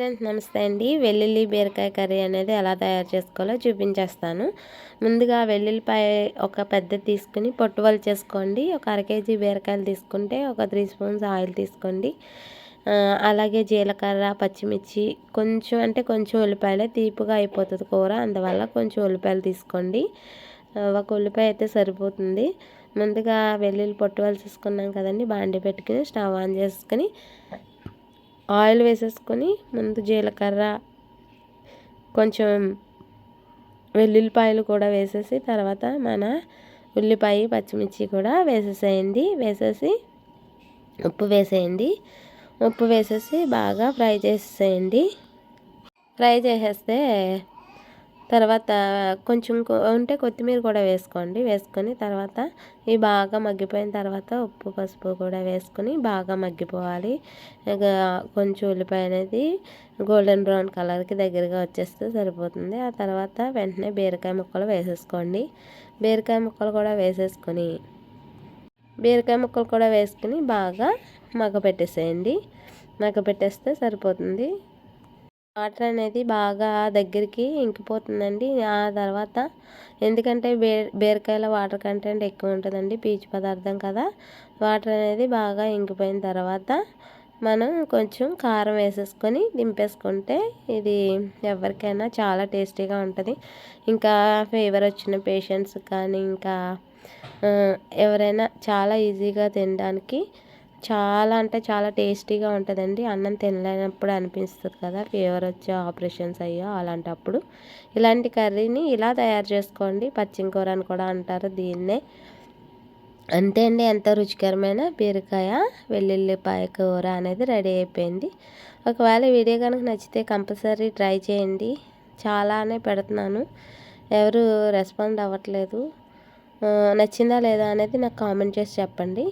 Friends నమస్తే అండి. వెల్లుల్లి బీరకాయ కర్రీ అనేది ఎలా తయారు చేసుకోవాలో చూపించేస్తాను. ముందుగా వెల్లుల్లిపాయ ఒక పెద్ద తీసుకుని పొట్టు చేసుకోండి. ఒక అర కేజీ బీరకాయలు తీసుకుంటే ఒక త్రీ స్పూన్స్ ఆయిల్ తీసుకోండి. అలాగే జీలకర్ర పచ్చిమిర్చి కొంచెం అంటే కొంచెం ఉల్లిపాయలే తీపిగా అయిపోతుంది కూర. అందువల్ల కొంచెం ఉల్లిపాయలు తీసుకోండి. ఒక ఉల్లిపాయ అయితే సరిపోతుంది. ముందుగా వెల్లుల్లి పొట్టు తీసుకున్నాం కదండి. బాండి పెట్టుకుని స్టవ్ ఆన్ చేసుకుని ఆయిల్ వేసేసుకొని ముందు జీలకర్ర కొంచెం వెల్లుల్లిపాయలు కూడా వేసేసి తర్వాత మన ఉల్లిపాయ పచ్చిమిర్చి కూడా వేసేసేయండి. వేసేసి ఉప్పు వేసేయండి. ఉప్పు వేసేసి బాగా ఫ్రై చేసేయండి. ఫ్రై చేసేస్తే తర్వాత కొంచెం ఉంటే కొత్తిమీర కూడా వేసుకోండి. వేసుకొని తర్వాత ఇవి బాగా మగ్గిపోయిన తర్వాత ఉప్పు పసుపు కూడా వేసుకొని బాగా మగ్గిపోవాలి. కొంచెం ఉల్లిపాయ అనేది గోల్డెన్ బ్రౌన్ కలర్కి దగ్గరగా వచ్చేస్తే సరిపోతుంది. ఆ తర్వాత వెంటనే బీరకాయ ముక్కలు వేసేసుకోండి. బీరకాయ ముక్కలు కూడా వేసేసుకొని బీరకాయ ముక్కలు కూడా వేసుకుని బాగా మగ్గ పెట్టేసేయండి మగ్గ పెట్టేస్తే సరిపోతుంది. వాటర్ అనేది బాగా దగ్గరికి ఇంకిపోతుందండి. ఆ తర్వాత ఎందుకంటే బే బీరకాయలో వాటర్ కంటెంట్ ఎక్కువ ఉంటుందండి పీచు పదార్థం కదా. వాటర్ అనేది బాగా ఇంకిపోయిన తర్వాత మనం కొంచెం కారం వేసేసుకొని దింపేసుకుంటే ఇది ఎవరికైనా చాలా టేస్టీగా ఉంటుంది. ఇంకా ఫీవర్ వచ్చిన పేషెంట్స్ కానీ ఇంకా ఎవరైనా చాలా ఈజీగా తినడానికి చాలా అంటే చాలా టేస్టీగా ఉంటుందండి. అన్నం తినలేనప్పుడు అనిపిస్తుంది కదా ఫీవర్ వచ్చే ఆపరేషన్స్ అయ్యో అలాంటప్పుడు. ఇలాంటి కర్రీని ఇలా తయారు చేసుకోండి. పచ్చింకూర అని కూడా అంటారు దీన్నే. అంతే అండి. ఎంతో రుచికరమైన బీరకాయ వెల్లుల్లిపాయ కూర అనేది రెడీ అయిపోయింది. ఒకవేళ వీడియో కనుక నచ్చితే కంపల్సరీ ట్రై చేయండి. చాలానే పెడుతున్నాను. ఎవరు రెస్పాండ్ అవ్వట్లేదు. నచ్చిందా లేదా అనేది నాకు కామెంట్ చేసి చెప్పండి.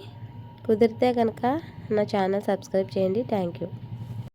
కుదిరితే కనుక నా ఛానల్ సబ్స్క్రైబ్ చేయండి. Thank you.